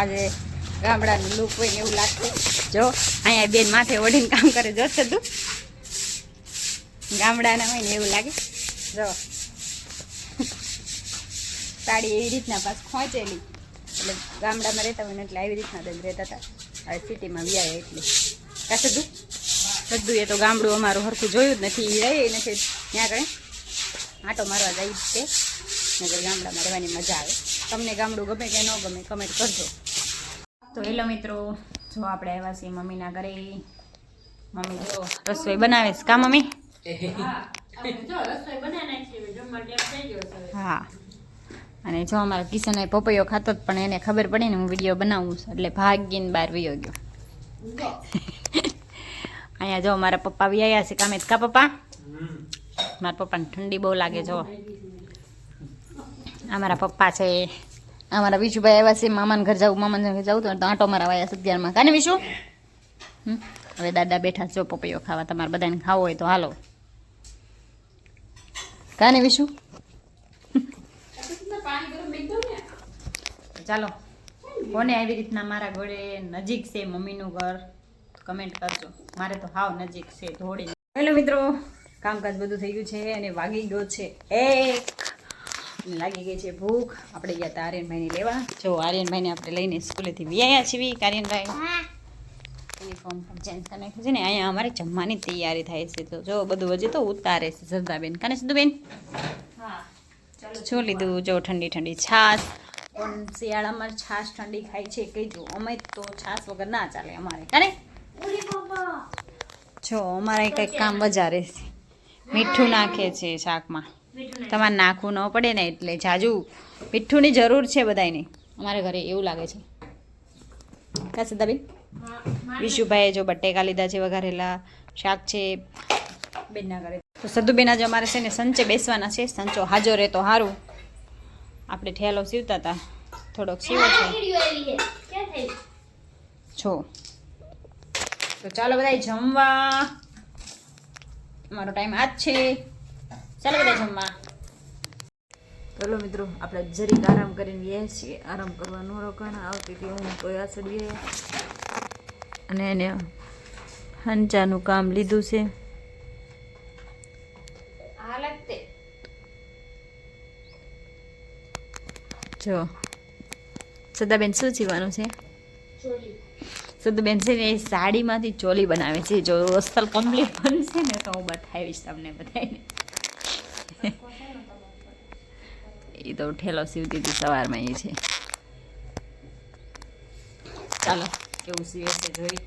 આજે ગામડાનું લુક હોય ને એવું લાગતું જો, અહીંયા બેન માથે ઓઢીને કામ કરે જોશે તું. ગામડાના હોય ને એવું લાગે. જો. સાડી એવી રીતના પાસ ખોંચેલી. એટલે ગામડામાં રહેતા હોય ને એટલે આવી રીતના જ રહેતા હતા. હવે સિટીમાં વ્યાય એટલે. કાશે તું બધું એ તો ગામડું અમારું હરખું જોયું જ નથી. એ રહે નથી ત્યાં આગળ આંટો મારવા જાય છે. નગર ગામડામાં રહેવાની મજા આવે. તમને ગામડું ગમે કે ન ગમે કમેન્ટ કરજો. તો હેલો મિત્રો જો આપણે આવ્યા છીએ મમ્મીના ઘરે. મમ્મી જો રસોઈ બનાવે છે. કા મમ્મી? હા. અને જો અમારા કિશને પપૈયો ખાતો જ પણ એને ખબર પડી ને હું વીડિયો બનાવું છું. એટલે ભાગીને બહાર વયો ગયો. અહીંયા જો મારા પપ્પા વ્યાયા છે કામે. કા પપ્પા? મારા પપ્પાને ઠંડી બહુ લાગે જો અમારા પપ્પા છે અમારા વિશુભાઈ આવ્યા છે, મામાને ઘર જવું, મામાને ઘર જવું, તો આંટો મારા વાયા સત્યારમાં કાને વિશુ? હવે દાદા બેઠા જો પપૈયો ખાવા, તમારે બધાને ખાવો હોય તો હાલો. કાને વિશુ? ચાલો. કોને આવી રીતના મારા ઘરે નજીક છે, મમ્મીનું ઘર? કમેન્ટ કરજો. મારે તો હાવ નજીક છે ધોળી હેલો મિત્રો, કામકાજ બધું થઈ ગયું છે અને વાગી ગયો છે એક અને લાગી ગઈ છે ભૂખ. આપણે ગયા હતા આર્યનભાઈને લેવા. જો આર્યનભાઈને આપણે લઈને સ્કૂલેથી વ્યાયા છીએ આર્યનભાઈ યુનિફોર્મ પણ ચેન્જ કરી નાખ્યું છે ને અહીંયા અમારે જમવાની તૈયારી થાય છે. તો જો બધું હજી તો ઉતારે છે શ્રદ્ધાબેન. કાને સિદ્ધુબેન શું લીધું? જો ઠંડી ઠંડી છાશ. પણ શિયાળામાં છાશ ઠંડી ખાય છે કઈ જો અમે તો છાશ વગર ના ચાલે અમારે. કાને? જો અમારે કંઈક કામ વધારે છે. મીઠું નાખે છે શાકમાં. તમારે નાખવું ન પડે ને એટલે જાજુ મીઠુંની જરૂર છે બધાને અમારે ઘરે એવું લાગે છે. કા સિદ્ધાબેન? વિશુભાઈએ જો બટેકા લીધા છે વઘારેલા શાક છે. બેનના ઘરે. તો સદુબેન આજે અમારે છે ને સંચે બેસવાના છે. સંચો હાજો રહે તો સારું આપણે ઠેલો સીવતા હતા થોડોક સીવો છે. છો. તો ચાલો બધા જમવા. અમારો ટાઈમ આજ છે. ચાલો બધા જમવા. ચલો મિત્રો આપણે જરીક આરામ કરીને ગયા છીએ. આરામ કરવાનો રોકાણ આવતી હતી હું કોઈ આસડીએ અને એને હંચાનું કામ લીધું છે. જો સદાબેન શું સીવાનું છે? સદાબેન છે ને એ સાડીમાંથી ચોલી બનાવે છે. જો અસલ કમ્પ્લીટ બનશે ને તો હું બતાવીશ તમને બધાને એ તો ઠેલો સીવતી હતી સવારમાં એ છે. ચાલો કેવું સીવે છે જોઈ.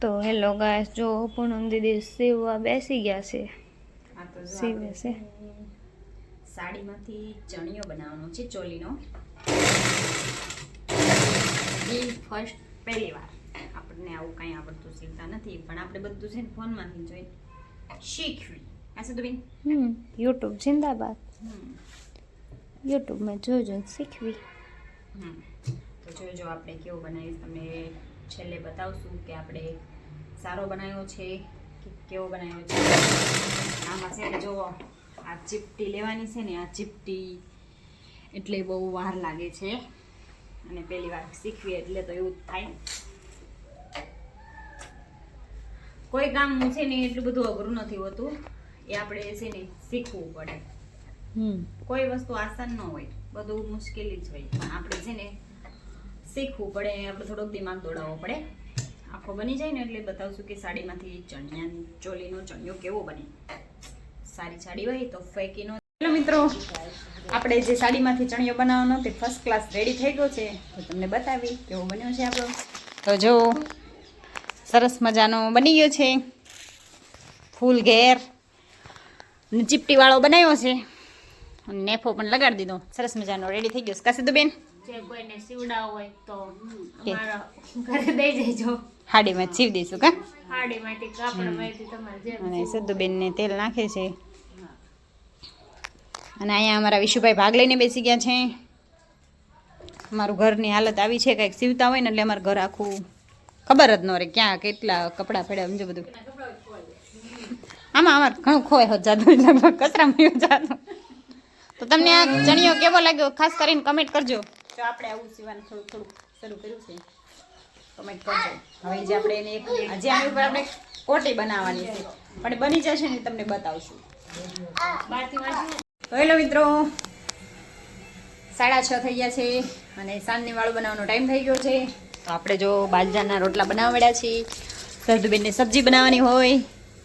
તો હેલો ગાય જો પૂનમ દીદી સીવવા બેસી ગયા છે. સીવે છે. સાડીમાંથી ચણિયો બનાવવાનો છે ચોલીનો. એ ફર્સ્ટ પહેલી વાર. આપણને આવું કાંઈ આવડતું સીવતા નથી પણ આપણે બધું છે ને ફોનમાંથી જોઈ. શીખવી. આ શું બેન હમ યુટ્યુબ જિંદાબાદ. યુટ્યુબ મેં જોઈ શીખવી. હમ. તો જોજો આપણે કેવું બનાવીશ તમને છેલ્લે બતાવશું કે આપણે સારો બનાવ્યો છે કે કેવો બનાવ્યો છે. આમાં છે જો આ ચીપટી લેવાની છે ને આ ચીપટી એટલે બહુ વાર લાગે છે. અને પહેલી વાર શીખવી એટલે તો એવું જ થાય. કોઈ કામ છે ને એટલું બધું અઘરું નથી હોતું. એ આપણે છે ને શીખવું પડે. હમ. કોઈ વસ્તુ આસાન ન હોય. બધું મુશ્કેલી જ હોય. પણ આપણે છે ને શીખવું પડે. આપણે થોડોક દિમાગ દોડાવવો પડે. આખો બની જાય ને એટલે બતાવશું કે સાડીમાંથી ચણિયા ચોલીનો ચણિયો કેવો બને. સારી સાડી હોય તો ફેંકી નો હેલો મિત્રો આપણે જે સાડીમાંથી ચણિયો બનાવવાનો તે ફર્સ્ટ ક્લાસ રેડી થઈ ગયો છે. તો તમને બતાવી કેવો બન્યો છે આપણો. તો જો સરસ મજાનો બની ગયો છે. ફૂલ ઘેર. ચીપટીવાળો બનાવ્યો છે. અને નેફો પણ લગાડી દીધો. સરસ મજાનો. રેડી થઈ ગયો કાશે બેન જે કોઈને સીવડાવ હોય તો અમારા ઘરે દઈ દેજો. હાડીમાં સીવ દઈશું કા? હાડીમાંથી તમારે અને સિદ્ધુબેનને તેલ નાખે છે. અને અહીંયા અમારા વિશુભાઈ ભાગ લઈને બેસી ગયા છે. અમારું ઘરની હાલત આવી છે. કંઈક સીવતા હોય ને એટલે અમારું ઘર આખું ખબર જ ન રહે ક્યાં કેટલા કપડાં પડ્યા સમજો બધું. આમાં આમાં ઘણું ખોવાય હોત જાતું લગભગ કચરામાં એવું જાતું તો તમને આ ચણિયો કેવો લાગ્યો? ખાસ કરીને કમેન્ટ કરજો. જો આપણે આવું સીવાનું થોડું થોડું શરૂ કર્યું છે. કમેન્ટ કરજો. હવે જે આપણે એને એક આજે આની ઉપર આપણે કોટી બનાવવાની છે. પણ બની જશે ને તમને બતાવશું. તો હેલો મિત્રો. સાડા છ થઈ ગયા છે અને સાંજની વાળું બનાવવાનો ટાઈમ થઈ ગયો છે. તો આપણે જો બાજરાના રોટલા બનાવવા મળ્યા છીએ. સરદુબેનને સબ્જી બનાવવાની હોય.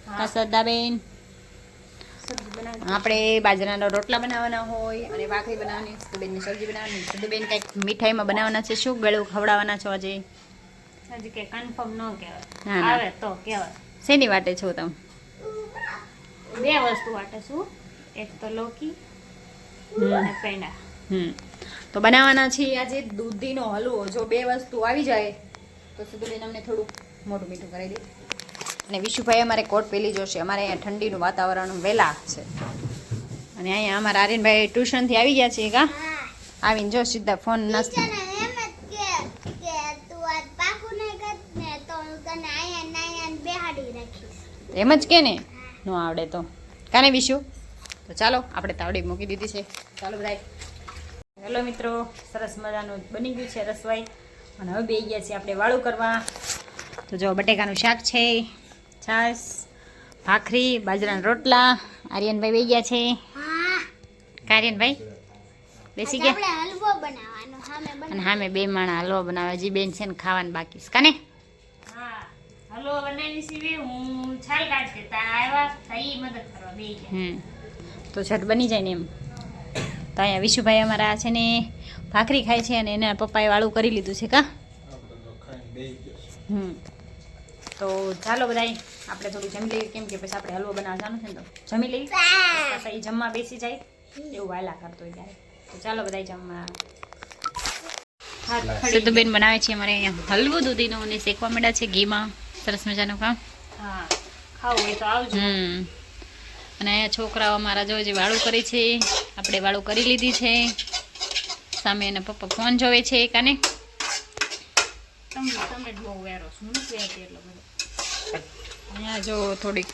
હા. સરદાબેન. આપણે બાજરાના રોટલા બનાવવાના હોય અને ભાખરી બનાવવાની સરદુબેનની સબ્જી બનાવવાની. સરદુબેન કંઈક મીઠાઈમાં બનાવવાના છે. શું ગળું ખવડાવવાના છો આજે? હજી કે કન્ફર્મ ન કહેવાય. આવે તો કહેવાય. શેની વાટે છો તમે? બે વસ્તુ વાટે શું એક તો લોકી અને પેંડા. હમ. તો બનાવવાના છે આજે દૂધીનો હલવો. જો બે વસ્તુ આવી જાય તો સુધુબેન અમને થોડું મોટું મીઠું કરી દે. અને વિશુભાઈ અમારે કોટ પહેલી જોશે. અમારે અહીંયા ઠંડીનું વાતાવરણ વહેલા છે. અને અહીંયા અમારા આર્યનભાઈ ટ્યુશનથી આવી ગયા છે કા? આવીને જો સીધા ફોન નાસ્તો. એમ જ કે ને ને આવડે તો. કાને વિશુ? તો ચાલો આપણે તાવડી મૂકી દીધી છે. ચાલો બધાય હેલો મિત્રો સરસ મજાનું બની ગયું છે રસવાઈ. અને હવે બે ગયા છીએ આપણે વાળું કરવા. તો જો બટેકાનું શાક છે છાશ ભાખરી બાજરાના રોટલા. આર્યનભાઈ બે ગયા છે. કાર્યનભાઈ બેસી ગયા? હલવો બનાવવાનો અને હામે હા મેં બે માણા હલવા બનાવે હજી બેન છે ને ખાવાનું બાકી છે. કાને? હા હલવો બનાવી સીવી હું છાલ કાઢતી તા આવ્યા થઈ મદદ કરવા બે હમ તો ઝટ બની જાય ને એમ. તો અહીંયા વિશુભાઈ અમારા છે ને ભાખરી ખાય છે અને એના પપ્પાએ વાળું કરી લીધું છે કા? હમ. તો ચાલો બધાય આપણે થોડું જમી લઈએ. કેમ કે પછી આપણે હલવો બનાવવા જવાનું છે ને તો જમી લઈએ. પછી જમવા બેસી જાય. એવું વાયલા કરતો હોય ત્યારે. તો ચાલો બધાય જમવા. સિદ્ધુબેન બનાવે છે અમારે અહીંયા હલવો દૂધીનો અને શેકવા માંડ્યા છે ઘીમાં. સરસ મજાનું કામ હા ખાવું હોય તો આવજો. હમ. અને અહીંયા છોકરાઓ અમારા જો જે વાળું કરે છે આપણે વાળું કરી લીધી છે. સામે એના પપ્પા ફોન જોવે છે કાને તમે તમે બહુ વેરો છું. નથી વેરતી એટલો બધો. અહીંયા જો થોડીક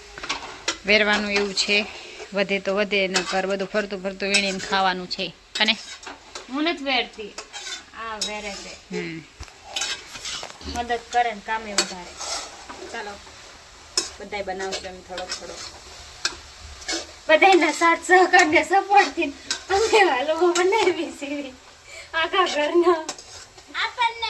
વેરવાનું એવું છે. વધે તો વધે ન કર બધું ફરતું ફરતું વીણીને ખાવાનું છે. કાને હું નથી વેરતી. આ વેરે છે. હમ. મદદ કરે ને કામે વધારે. ચાલો. બધાય બનાવશું એમ થોડોક થોડોક. બધાના સાથ સહકાર ને સપોર્ટથી અમે વાલો બનાવી સીવી. આખા ઘરના